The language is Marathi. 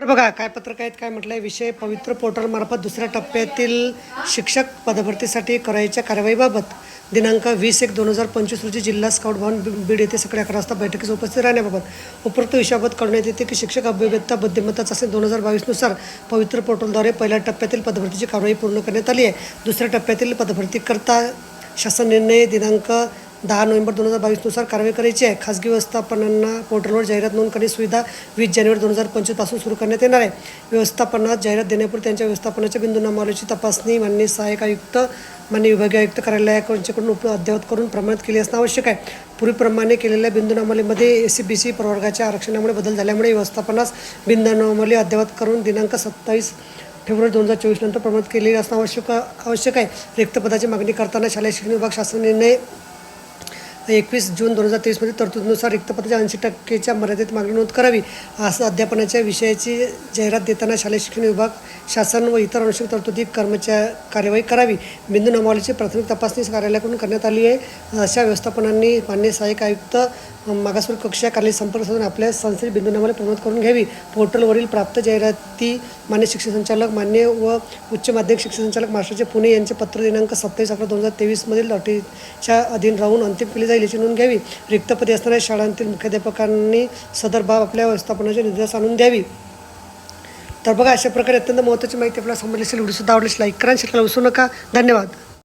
बघा काय पत्रक आहेत काय म्हटलंय विषय पवित्र पोर्टलमार्फत दुसऱ्या टप्प्यातील शिक्षक पदभरतीसाठी करायच्या कारवाईबाबत दिनांक वीस एक दोन हजार पंचवीस रोजी जिल्हा स्काउट भवन बीड येथे सकाळी अकरा वाजता बैठकीस उपस्थित राहण्याबाबत उपरोक्त विषयाबाबत करण्यात येते की शिक्षक अभिव्यक्ता बुद्धिमत्ता चाचणी दोन हजार बावीसनुसार पवित्र पोर्टलद्वारे पहिल्या टप्प्यातील पदभरतीची कारवाई पूर्ण करण्यात आली आहे. दुसऱ्या टप्प्यातील पदभरतीकरता शासन निर्णय दिनांक दहा नोव्हेंबर दोन हजार बावीसनुसार कारवाई करायची आहे. खाजगी व्यवस्थापनांना पोर्टलवर जाहिरात नोंद करण्याची सुविधा वीस जानेवारी दोन हजार पंचवीसपासून सुरू करण्यात येणार आहे. व्यवस्थापनात जाहिरात देण्यापूर्वी त्यांच्या व्यवस्थापनाच्या बिंदू तपासणी मान्य सहाय्यक आयुक्त मान्य विभागीय आयुक्त कार्यालयाकडून उप अद्ययावत करून प्रमाणित केली असणं आवश्यक आहे. पूर्वीप्रमाणे केलेल्या बिंदू नामावलीमध्ये एस सी बी सी प्रवर्गाच्या आरक्षणामुळे बदल झाल्यामुळे व्यवस्थापनास बिंदू नामावली अद्ययावत करून दिनांक सत्तावीस फेब्रुवारी दोन हजार चोवीस नंतर प्रमाणित केलेली असणं आवश्यक आवश्यक आहे. रिक्त पदाची मागणी करताना शालेय शिक्षण विभाग शासन निर्णय एकवीस जून दोन हजार तेवीसमध्ये तरतुदीनुसार रिक्तपत्राच्या ऐंशी टक्केच्या मर्यादेत मागणी नोंद करावी असं अध्यापनाच्या विषयाची जाहिरात देताना शालेय शिक्षण विभाग शासन व इतर आवश्यक तरतुदी कर्मचा कार्यवाही करावी. बिंदू नमावलीची प्राथमिक तपासणी कार्यालयाकडून करण्यात आली आहे. अशा व्यवस्थापनांनी मान्य सहाय्यक आयुक्त मागासवर्ग कक्षा कार्यालय संपर्क साधून आपल्या संस्थेत बिंदू नामावली प्रमोद करून घ्यावी. पोर्टलवरील प्राप्त जाहिराती मान्य शिक्षण संचालक मान्य व उच्च माध्यमिक शिक्षण संचालक महाराष्ट्राचे पुणे यांचे पत्र दिनांक सत्तावीस अकरा दोन हजार तेवीसमधील अटीच्या अधीन राहून अंतिम केली जाईल. याची नोंद घ्यावी. रिक्तपदी असणाऱ्या शाळांतील मुख्याध्यापकांनी सदर बाब आपल्या व्यवस्थापनाच्या निर्देश आणून द्यावी. तर बघा अशा प्रकारे अत्यंत महत्त्वाची माहिती आपल्याला समजली असेल व्हिडिओ सुद्धा आवडली लाईक करा शेअर विसरू नका. धन्यवाद.